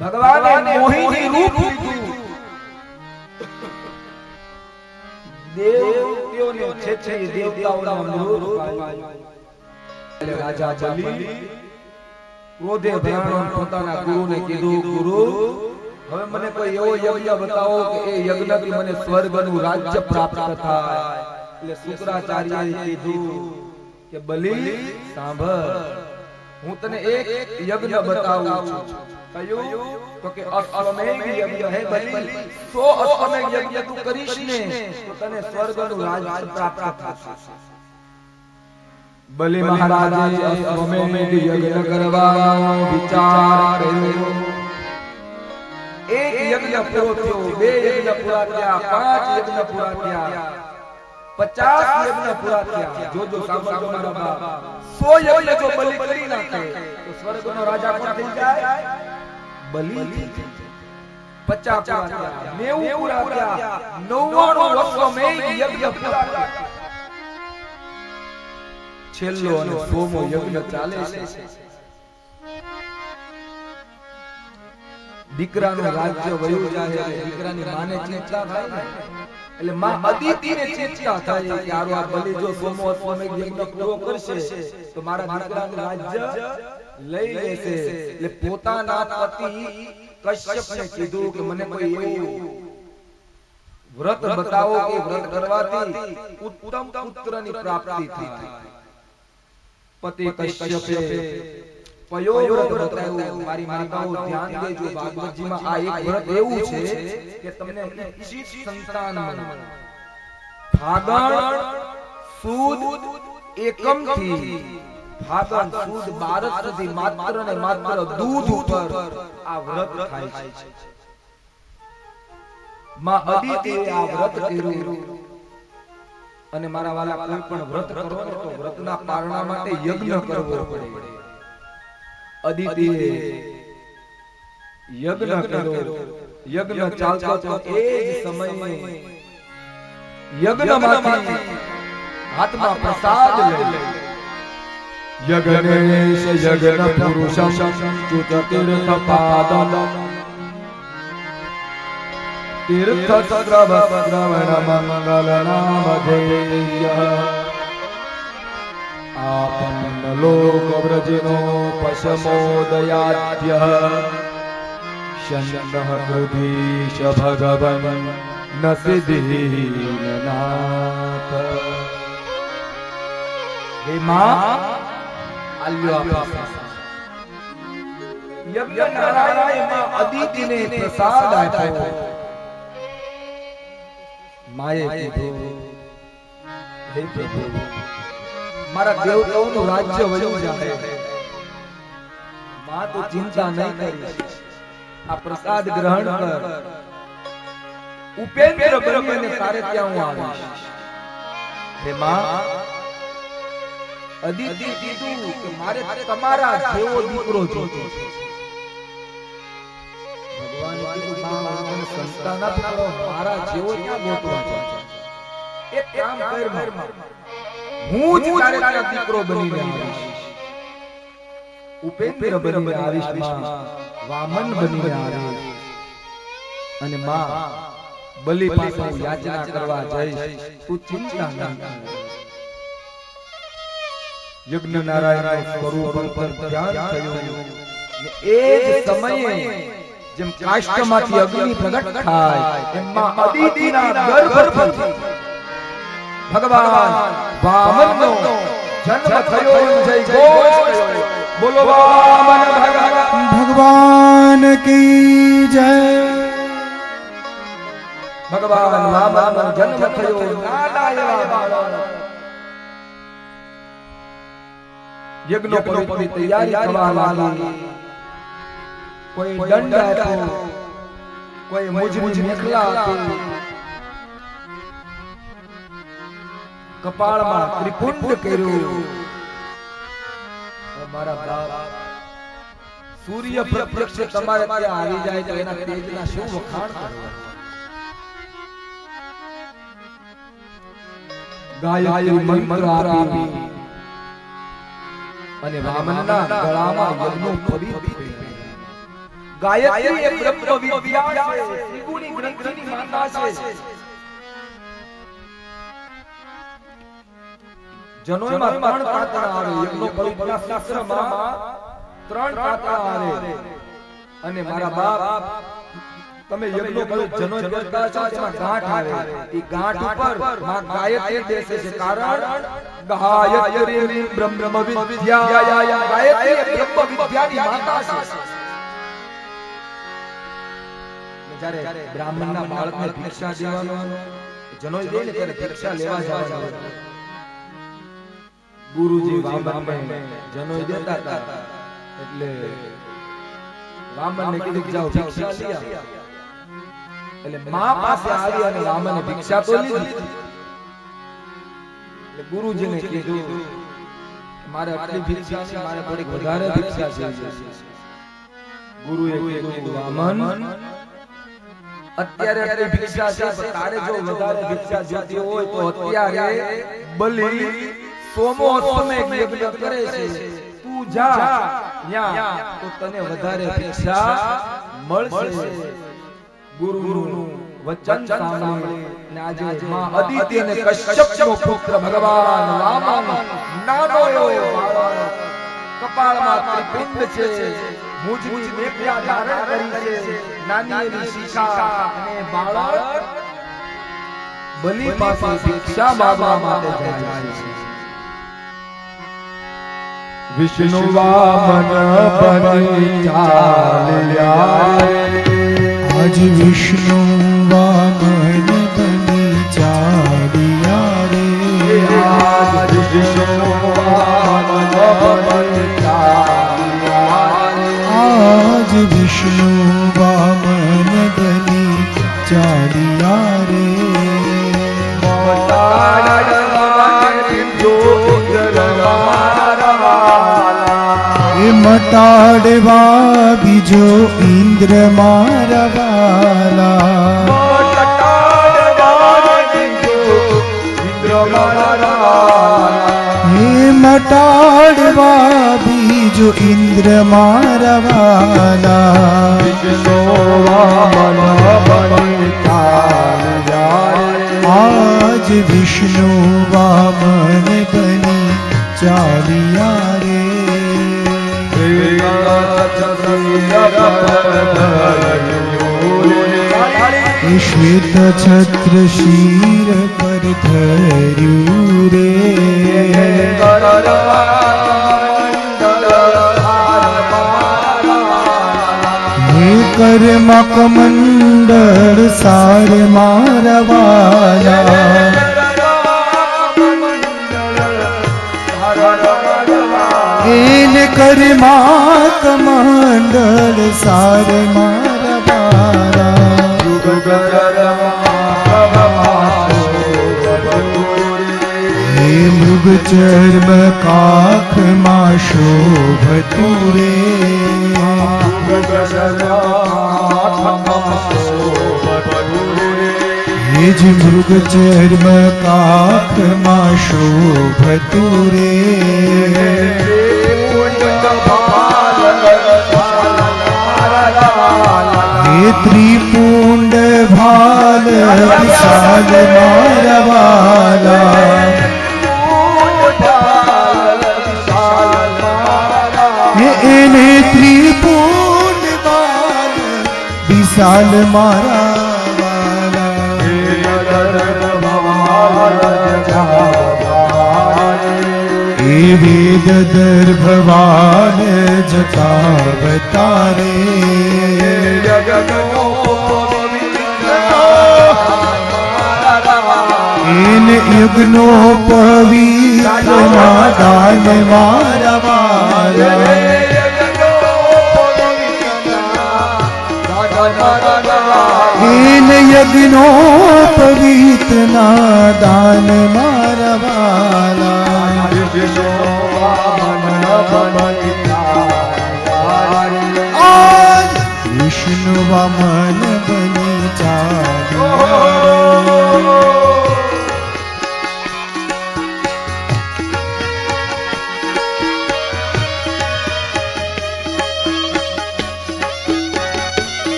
ભગવાને મોહિની રૂપ લીધું. દેવતાઓને છેતરી દેવતાઓના મૃત પામ્યા. એટલે રાજા બલિ ક્રોધે ભરાણો પોતાના ગુરુને કીધું ગુરુ હવે મને કોઈ એવો યજ્ઞ બતાવો કે એ યજ્ઞથી મને સ્વર્ગનું રાજ્ય પ્રાપ્ત થાય. એટલે શુક્રાચાર્યએ કીધું કે બલિ સાંભળ હું તને એક યજ્ઞ બતાવું છું. બે યજ્ઞ પૂરા થયા પાંચ યજ્ઞ પૂરા થયા. પચાસ યજ્ઞ પૂરા થયા. જો જો સાંભળજો મારા બાપ. સો યજ્ઞ જો બલિ કરી નાખે તો સ્વર્ગનો રાજા કોણ થઈ જાય? બલિ થઈ જાય. પચાસ પૂરા થયા. નેવું પૂરા થયા. નવ્વાણું વર્ષોમેઘ યજ્ઞ પૂરા થયા. છેલ્લો અને સોમો યજ્ઞ ચાલે છે. દીકરાનું રાજ્ય વયું જાય દીકરાની માને ચિંતા થાય ને. એટલે માં અદિતિને ચિંતા થાય કે આરો આ બલિ જો સોમો અશ્વમેઘ યજ્ઞ પૂરો કરશે તો મારા દીકરાનું રાજ્ય લઈ લેશે. એટલે પોતાના પતિ કશ્યપને કીધું કે મને કોઈ એવું વ્રત બતાવો કે વ્રત કરવાથી ઉત્તમ પુત્રની પ્રાપ્તિ થાય. પતિ કશ્યપે કયો વ્રત બતાવ્યું મારી માતાઓ ધ્યાન દેજો ભાગવતજીમાં આ એક વ્રત એવું છે કે તમને ઈચ્છિત સંતાન મળે. ફાગણ સુદ એકમથી ફાગણ સુદ બારસ સુધી માત્ર ને માત્ર દૂધ ઉપર આ વ્રત થાય છે. માં અદિતિએ આ વ્રત કર્યું. અને મારા વાલા કોઈ પણ વ્રત કરો તો વ્રતના પારણા માટે યજ્ઞ કરવો પડે. અદિતિએ યજ્ઞ કર્યો યજ્ઞ ચાલતો તો એ જ સમયે યજ્ઞમાંથી હાથમાં પ્રસાદ લઈ યજ્ઞેશ યજ્ઞ પુરુષમ ચુત તીર્થ પાદમ તીર્થ સ્રવ શ્રવણ મંગલ નામ ધેય આપન્ન લોક વ્રજનો પશમોદયાદ્ય શંકઃ કૃધીશ ભગવન ન સિદ્ધિનાથ હે માં આલ્યો આ પ્રસાદ યજ્ઞ નારાયણે માં અદિતિને પ્રસાદ આપ્યો માએ કીધું હે પ્રભુ મારા દેવતાઓનું રાજ્ય વયું જાય માં તો ચિંતા નહીં કરીશ. આ પ્રસાદ ગ્રહણ કર. ઉપેન્દ્ર બનીને તારે ત્યાં હું આવીશ. હે માં અદિતિ કીધું કે મારે તમારા જેવો દીકરો જોતો છે ભગવાન કીધું માં સંતાન આપો મારા જેવો ક્યાં ગોતવા છે એક કામ કરમાં. હું જ તારે દીકરો બની આવીશ ઉપેન્દ્ર બની આવીશ વામન બની આવીશ. અને માં બલિ પાસે હું યાચના કરવા જઈશ. તું ચિંતા ન કર. યજ્ઞ નારાયણ સ્વરૂપ પર ધ્યાન થયું. ને એ જ સમયે જેમ કાષ્ટમાંથી અગ્નિ પ્રગટ થાય એમાં અદિતિના ગર્ભથી ભગવાન વામનનો જન્મ થયો જય ઘોષ થયો. બોલો વામન ભગવાન ભગવાન કી જય ભગવાન વામનનો જન્મ થયો નાના એવા બાળક યજ્ઞોપવિતની તૈયારી થવા લાગી કોઈ દંડ આપ્યો કોઈ મુજરી મેખલા આપી કપાળમાં ત્રિપુંડ કર્યું. મારા બાપ. સૂર્ય પ્રત્યક્ષ તમારે ત્યાં આવી જાય તો એના તેજના શું વખાણ કરવા ગાયત્રી મંત્ર આપી. અને વામનના ગળામાં યજ્ઞો ફરી ગાયત્રી એ બ્રહ્મ વિદ્યા છે. ત્રિગુણી ગ્રંથિની માતા છે. જનોયમાં ત્રણ તાતણા આવે યજ્ઞો પવિત્રના શાસ્ત્રમાં ત્રણ તાતણા આવે. અને મારા બાપ તમે યજ્ઞો પવિત્ર જનોય કરતા છો તેમાં ગાંઠ આવે. એ ગાંઠ ઉપરમાં ગાયત્રી બેસે છે. કારણ ગાયત્રી બ્રહ્મ વિદ્યા ગાયત્રી બ્રહ્મ વિદ્યાની માતા છે. જ્યારે બ્રાહ્મણના બાળકને ભિક્ષા દેવાનું જનોય દે ને ત્યારે ભિક્ષા લેવા જવા જવાનું. ગુરુજી વામનને જનોય દેતા હતા. એટલે વામનને કીધું કે જાઓ ભિક્ષા લઈ એટલે મા પાસે આવી અને વામને ભિક્ષા તો લીધી. એટલે ગુરુજીને કીધું મારે આટલી ભિક્ષા છે મારે થોડીક વધારે ભિક્ષા છે. ગુરુએ કીધું વામન અત્યારે આટલી ભિક્ષા છે તારે જો વધારે ભિક્ષા જોતી હોય તો અત્યારે બલિ સોમો સમય યજ્ઞ કરે છે. તું જા ન્યા તો તને વધારે ભિક્ષા મળશે. ગુરુનું વચન સાંભળી. અને આજે માં અદિતિ અને કશ્યપનો પુત્ર ભગવાન રામ નાનો એવો બાળક કપાળમાં ત્રિપિંડ છે. મુજની મેઘ્યા ધારણ કરી છે. નાની એવી શિખા. અને બાળક બલિ પાસે ભિક્ષા માગવા માટે જાય છે. વિષ્ણુ વામન બની ચાલ્યા આજ વિષ્ણુ વામન બની ચાલ્યા રે આજ વિષ્ણુ વામન બની ચાલ્યા આજ વિષ્ણુ વામન બની ચાલ્યા મટાડવા બીજો ઇન્દ્ર મારા વાલા. મટાડવા બીજો ઇન્દ્ર મારવાલા આજ વિષ્ણુ વામન બની ચાલિયા શ્વેત છત્ર શિર પર ધર્યું રે કર્મક મંડળ સાર મારા વાલા માત મંડળ સાર મારા વાલા હે મૃગ ચર્મ કાખમાં શોભતું રે હે જ મૃગ ચર્મ કાખમાં શોભતું રે હે ત્રિપુંડ ભાલ વિશાલ મારા વાલા હે એને વેદ દર્ભવાન જતા એન યુગનો પવિત્ર માદાન મારા વાલા એન યજ્ઞો પવિત્ર દાન મારા વાલા આજ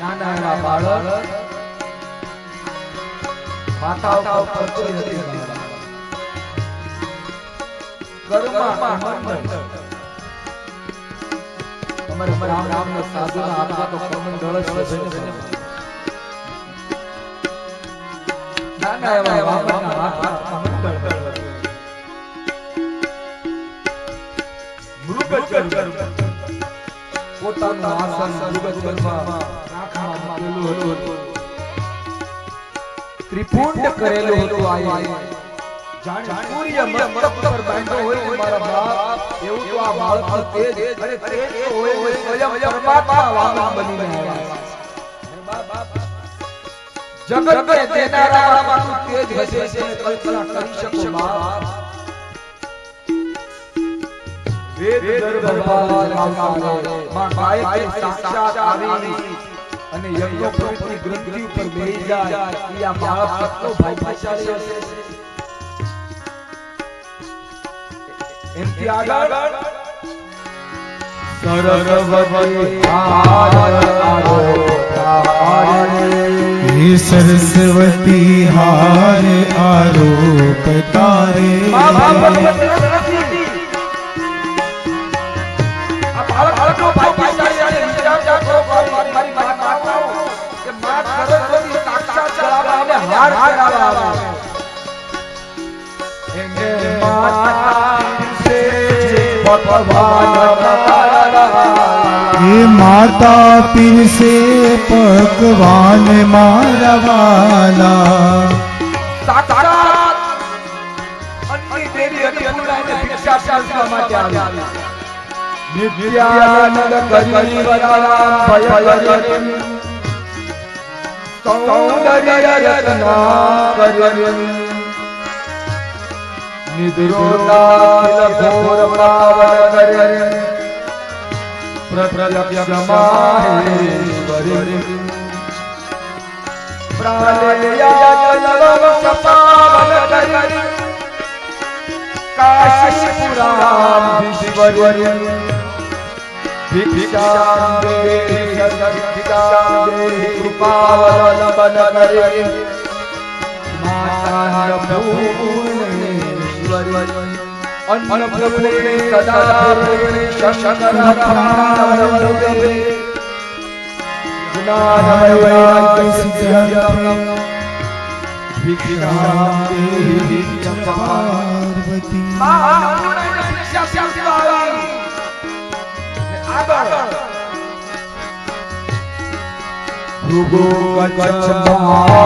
નાના બાળક માતા ઉપર કોઈ નથી ઘરમાં મંડળ. તમારે રામ રામ સાધુ આપવા તો કમન ગળસ નાના એવા વામનના હાથમાં કમંડળ. પોતાનું આસન મૃગચર્મમાં રાખમાં મૂકેલું હતું. ત્રિપુંડ કરેલું હતું આયે. જાણે સૂર્ય મસ્તક પર બાંધ્યો હોય ને મારા બાપ, એવું તો આ બાળક તેજ, અરે તેજ હોય સ્વયં પરમાત્મા બનીને આવ્યા છે. જગતને દેનારામાં તું તેજ હશે છે કલ્પના કરી શકો બાપ વેદ દરબાર આવતાને માં ગાયત્રી સાક્ષાત આવી અને યજ્ઞ પ્રવૃત્તિ ગ્રંથિ ઉપર બેહી જાય ઈ આ બાળક કેટલો ભાગ્યશાળી હશે. એમથી આગળ મા સરસ્વતી સાક્ષાત કળામાં એને હાર દિવસે ભગવાન માતા પીરસે પકવાન મારા વાલા. નિત્યાનંદ કરી ભય કરીમ સૌંદર્ય રત્ના કરીમ નિદ્રોતા ઘોર પાવન કરીમ પ્રત્યક્ષ માહેશ્વરીમ પ્રાલયાચલમ સપાવન કરીમ કાશીપુરામ વિશ્વરીમ ભિક્ષામ દેહી સદભિક્ષામ દેહી કૃપાવલંબન કરીમ માતાન્નપૂર્ણેશ્વરી અન્નપૂર્ણે સદાપૂર્ણે શંકરાચાર્યવલ્લભે જ્ઞાનમય દેહી પાર્વતી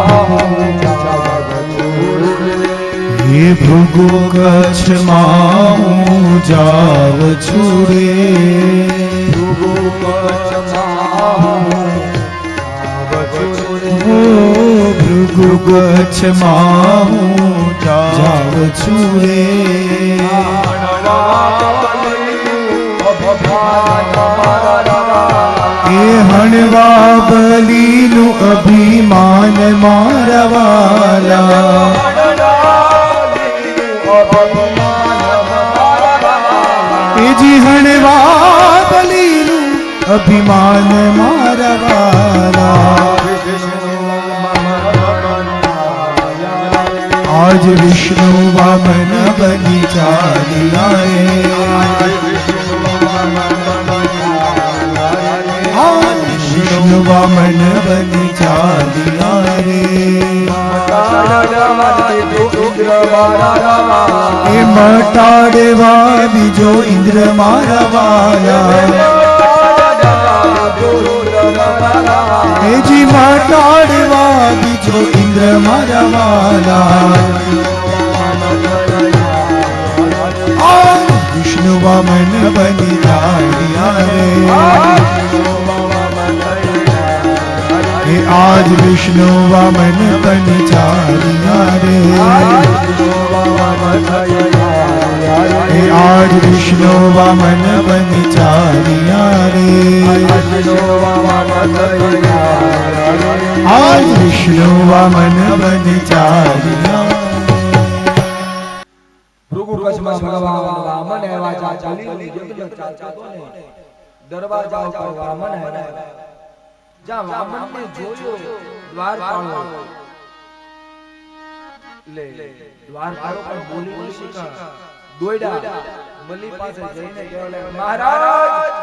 હે ભૃગુ કચ્છમાં હું જાવ છું રે. ઓ ભૃગુ કચ્છમાં હું જાવ છું એ હણવા બલીનું અભિમાન મારવાલા. એ જી હણવા બલીનું અભિમાન મારવાલા. આજ વિષ્ણુ વામન બની ચાલિયા વિષ્ણુ વામન બની ચાલિયા રે એ મટાડવા બીજો ઇન્દ્ર મારા વાલા જી મટાડવા બીજો ઇન્દ્ર મારા વાલા વિષ્ણુ વામન બની ચાલિયા રે એ આજ વિષ્ણુ વામન બની ચાલિયા રે હે આજ વિષ્ણુ વામન બન ચાલિયા રે આજ વિષ્ણુ વામન બન ચાલતો દરવાજા જ્યાં વામનને જોયો દ્વારપાળો લે દ્વારપાળો પણ બોલી ન શીખા. દોયડા મલી પાસે જઈને કહેવા મહારાજ,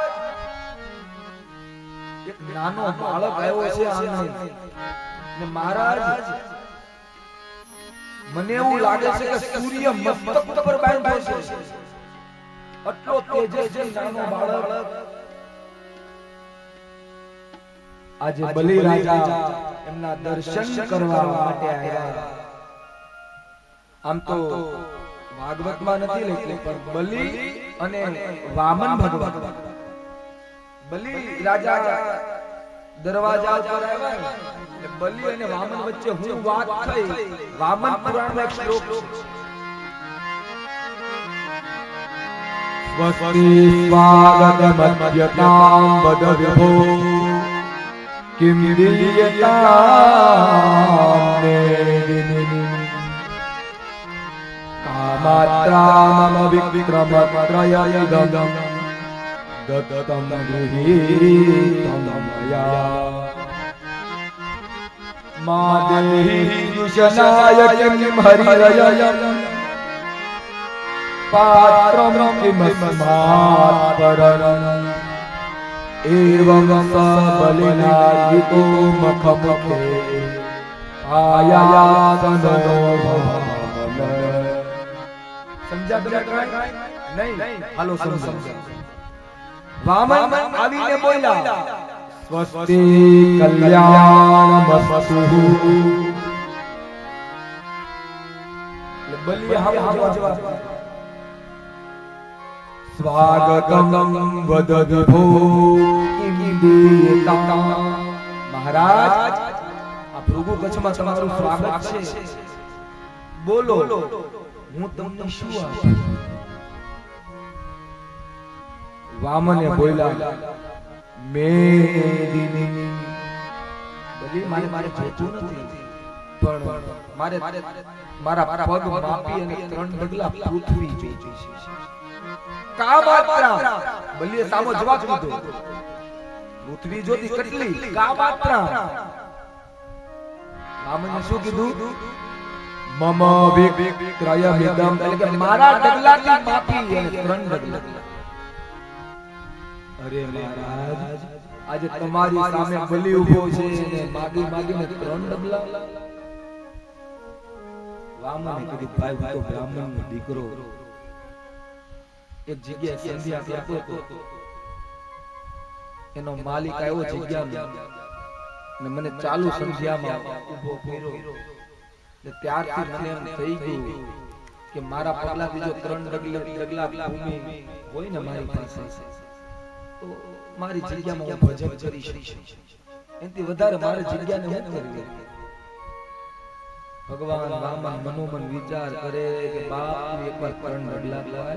એક નાનો બાળક આવ્યો છે આંગણે ને મહારાજ, મને એવું લાગે છે કે સૂર્ય મસ્તક પર બાંધ્યો છે. આટલો તેજસ્વી નાનો બાળક આજે બલિ રાજા એમના દર્શન કરવા માટે આવ્યા. આમ તો ભાગવતમાં નથી લખ્યું પણ બલિ અને વામન ભગવાન બલિ રાજા દરવાજા ઉપર આવ્યા. બલિ અને વામન વચ્ચે હું વાત થઈ. વામન પુરાણનો એક શ્લોક સ્વસ્તિ સ્વાગતમદ્યતાં વદ વિભો. કિમ દીયતાં મેદિની કામાત્રામમ વિક્રમત્રયદમ દત્તમ ગૃહીતમ મયા મા દેહી દુશનાય કિમ હરિરયમ પાત્રમ કિમસ્માत् પરમ એવં સ બલિનાયિતો મખમુખે આયાતનો ભવન સમજ્યા તમે? નહીં હાલો સમજો વામન આવીને બોલ્યા સ્વસ્તિ કલ્યાણમસ્તુ એટલે બલિએ હાવ હાવ જવાબ. સ્વાગતમ વદ વિભો મહારાજ આ ભૃગુ કચ્છમાં તમારું સ્વાગત છે। બોલો હું તમને શું આપું? વામને બોલ્યા, મેદિની. બલી મારે મારે જોતું નથી, પણ મારે મારા પગ માપી અને ત્રણ ડગલા પૃથ્વી જોઈ છે. કા માત્રા બલીએ સામો જવાબ દીધો પૃથ્વી જોતી કેટલી? કા રામને શું કીધું? મમ વિક્રયમિદમ એટલે કે મારા ડગલાથી માફી અને ત્રણ ડગલા. અરે મહારાજ આજે તમારી સામે બલી ઊભો છે અને માગી માગીને ત્રણ ડગલા. રામને કીધું ભાઈ હું તો બ્રાહ્મણનો દીકરો. એક જગ્યાએ સંધ્યા કરતો હતો એનો માલિક આવ્યો જગ્યામાં. ને મને ચાલુ સંધ્યામાં ઊભો કર્યો ને ત્યારથી મને એમ થઈ ગયું કે મારા પગલાથી જો ત્રણ ડગલા ડગલા ભૂમિ હોય ને મારી પાસે. તો મારી જગ્યામાં હું ભજન કરી શકીશ એનાથી વધારે મારી જગ્યાને હું કરવી ભગવાન રામન મનોમન વિચાર કરે કે બાપ એકવાર ત્રણ ડગલા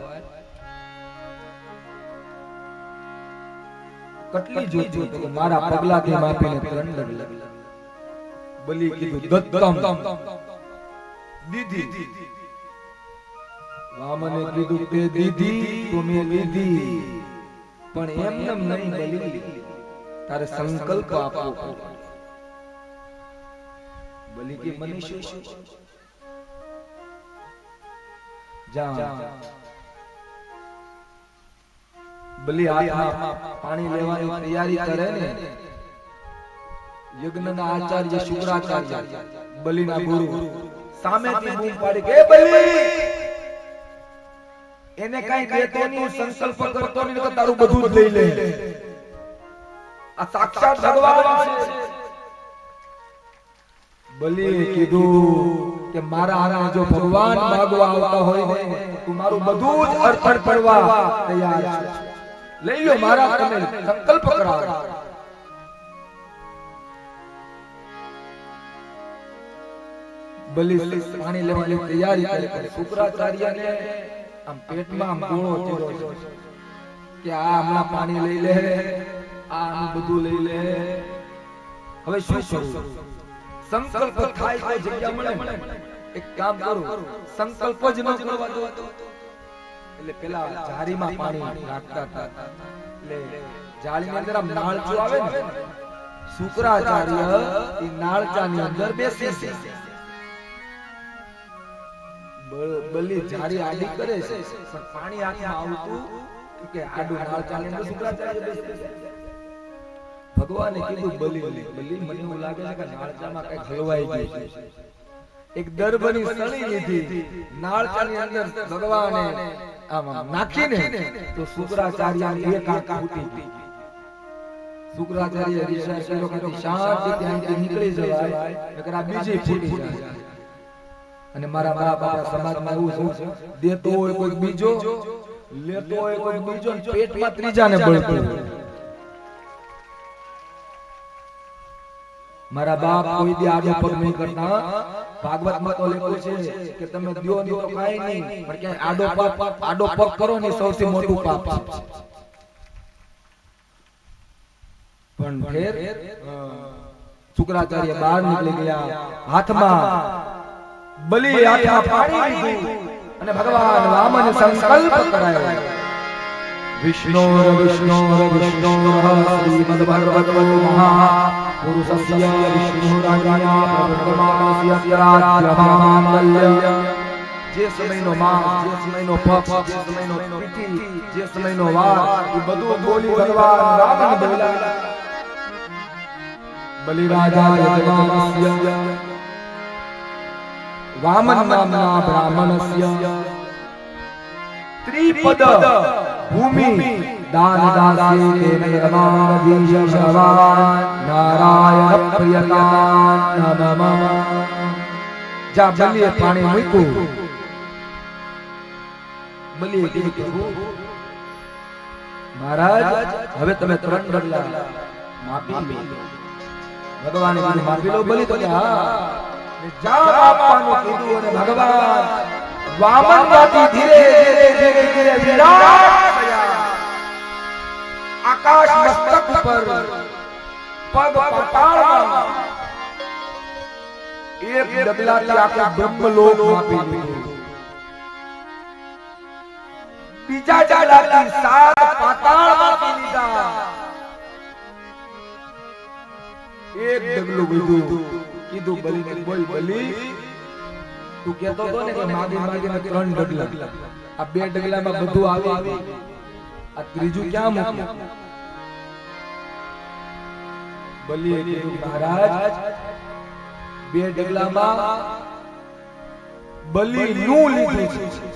કેટલી જોઈતી તો મારા પગલાથી માપીને ત્રણ ડગલા બલી કીધું દત્તમ. દીદી વામને કીધું તે દીદી તો મેં પણ એમ એમ નહીં બલી તારે સંકલ્પ આપો બલી કે મને શું જા બલી હાથમાં પાણી લેવાની તૈયારી કરે ને, યજ્ઞના આચાર્ય શુક્રાચાર્ય બલિના ગુરુ સામેથી બૂમ પાડી કે બલી, એને કઈ દેતો નહીં સંકલ્પ કરતો નહીં તો તારું બધું લઈ લે. આ સાક્ષાત ભગવાન છે. બલી કીધું કે, મારા આરા જો ભગવાન માગવા આવતા હોય તું મારું બધું જ અર્પણ કરવા તૈયાર છે. લઈ લો મારા તમે સંકલ્પ કરાવો. બલિ પાણી લેવાની તૈયારી કરે પણ શુક્રાચાર્યને આમ પેટમાં આમ ગોળો છે. કે આ હમણાં પાણી લઈ લે આ આ બધું લઈ લે. હવે શું કરું? સંકલ્પ થાય તો જગ્યા મળે. એક કામ કરું. સંકલ્પ જ ન કરવા દો એટલે પેલા જારીમાં પાણી રાખતા હતા. એટલે જાળીની અંદર આમ નાળચું આવે ને શુક્રાચાર્ય એ નાળચાની અંદર બેસી છે બલી જારી આડી કરે છે પણ પાણી હાથમાં આવતું કે આડું નાળચાની અંદર શુક્રાચાર્ય બેસે છે ભગવાને કીધું બલી બલી મને એવું લાગે છે કે નાળચામાં કઈ હલવાઈ ગયું છે. એક દરબની સળી લીધી. નાળચાની અંદર ભગવાને નાખીને તો શુક્રાચાર્ય એક આકા ઉઠી ગઈ. શુક્રાચાર્ય વિચાર કર્યો કે શાંતિ ત્યાંથી નીકળી જવાય નકર આ બીજી ફૂટી જાય. અને મારા મારા બાપા સમાજમાં એવું છે દેતો હોય કોઈ બીજો લેતો હોય કોઈ બીજો પેટમાં ત્રીજાને બળ હોય. મારા બાપ કોઈ દી આડો પગ નહીં કરતા, ભાગવતમાં તો લખ્યું છે કે તમે દ્યો ની તો કાઈ નહીં, પણ કે આડો પગ આડો પગ કરો ને સૌથી મોટું પાપ પણ ફેર શુક્રાચાર્ય બહાર નીકળી ગયા, હાથમાં બલિ હાથમાં પાણી લીધું અને ભગવાન વામને સંકલ્પ કરાયો. વિષ્ણોર વિષ્ણોર વિષ્ણોર શ્રીમદ ભગવતો મહા પુરુષસ્ય વિષ્ણુરાજ્ઞા પ્રભુર્માસ્ય રાજ્યમાંગલ્ય જે સમયનો માસ જે સમયનો પક્ષ જે સમયનો તિથિ જે સમયનો વાર એ બધું બોલી ભગવાન રામને બોલ્યા બલિરાજા યજમાનસ્ય વામન નામના બ્રાહ્મણસ્ય ત્રિપદ ભૂમિ દાન દાસી તેન રમાદીશવાન નારાયણ પ્રિયતાન નમઃ જા બલિએ પાણી મૂક્યું બલિએ કીધું મહારાજ હવે તમે ત્રણ ડગલા માપી ભગવાને માપી લો બલિ તો હા. આપવાનું કીધું અને ભગવાન. વામનમાંથી ધીરે ધીરે ધીરે ધીરે વિરાટ થયા. આકાશ મસ્તક ઉપર પગ પાતાળમાં એક ડગલાથી આખું બ્રહ્મલોક માપી લીધું બીજા ડગલાથી સાત પાતાળ માપી લીધા એક ડગલું લીધું કીધું બલીને બોલ બલી તું કહેતો હતો ને કે માગી માગીને ત્રણ ડગલા. આ બે ડગલામાં બધું આવે. આ ત્રીજું ક્યાં મૂક્યું? બલીએ કીધું મહારાજ બે ડગલામાં બલી નું લીધું છે.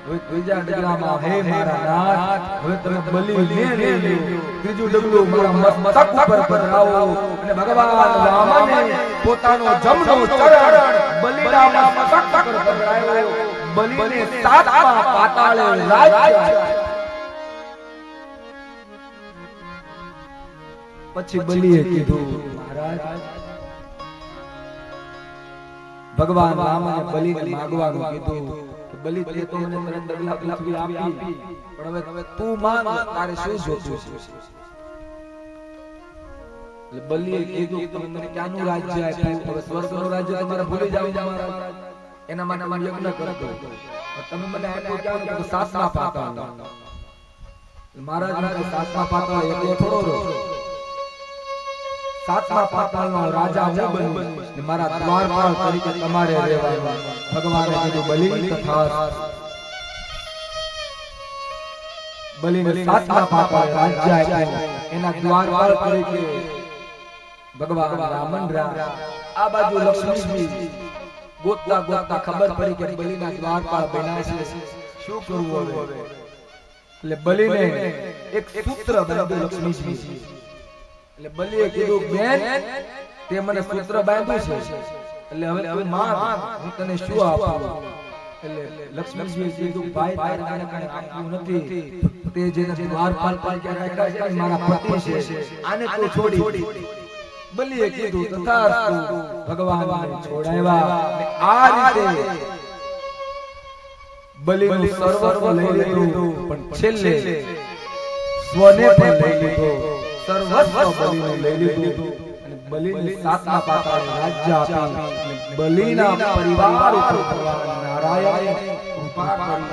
હવે ડગલામાં હે મારા નાથ હવે તમે બલી ને લઈ લો ત્રીજું ડગલું મારા મસ્તક ઉપર પધરાવો. અને ભગવાન રામને પોતાનો જમણો ચરણ બલિના મસ્તક પર પધરાવ્યો બલિને સાતમા પાતાળે રાજ્ય પછી બલીએ કીધું મહારાજ ભગવાન રામને બલિને માગવાનું કીધું. બલિ તે તો મને તરત બદલા પૃથ્વી આપી. પણ હવે તું માંગ તારે શું જોતું છે? એટલે બલિએ કીધું કે તમે મને ક્યાંનું રાજ્ય આપ્યું? હવે સ્વર્ગનું રાજ્ય તમારે ભૂલી જાવ એના માટે મને યજ્ઞ કરતો તમે મને આપ્યું ક્યાં? તો સાતમા પાતા મહારાજ સાતમા પાતા એકલો થોડો રહ્યો. સાતમા પાતાળનો રાજા હું બનીશ ને મારા દ્વારપાળ તરીકે તમારે રહેવાનું. ભગવાને કીધું બલિ તથા બલિને સાતમા પાતાળે રાજ્ય આપ્યું. એના દ્વારપાળ તરીકે ભગવાન રામન રહ્યા. આ બાજુ લક્ષ્મીજી ગોતતા ગોતતા ખબર પડી કે બલિના દ્વારપાળ બન્યા છે. શું કરવું હવે? એટલે બલિને એક સૂત્ર બાંધ્યું લક્ષ્મીજી. એટલે બલીએ કીધું બેન તે મને સૂત્ર બાંધ્યું છે. એટલે હવે તું માંગ હું તને શું આપું? એટલે લક્ષ્મીજીએ કીધું ભાઈ તારે તારે કાંઈ આપવું નથી. તે જેને દ્વારપાલ તરીકે રાખ્યા છે ને મારા પતિ છે. આને તું છોડી. બલીએ કીધું તથાસ્તુ ભગવાન છોડાવ્યા. આ રીતે બલીનું સર્વસ્વ લઈ લીધું. પણ છેલ્લે સ્વને પણ લઈ લીધો. સર્વસ્વ બલિને લઈ લીધું. અને બલિને સાતમા પાતાળ રાજ્ય આપી. બલિના પરિવાર ઉપર નારાયણ કૃપા કરી.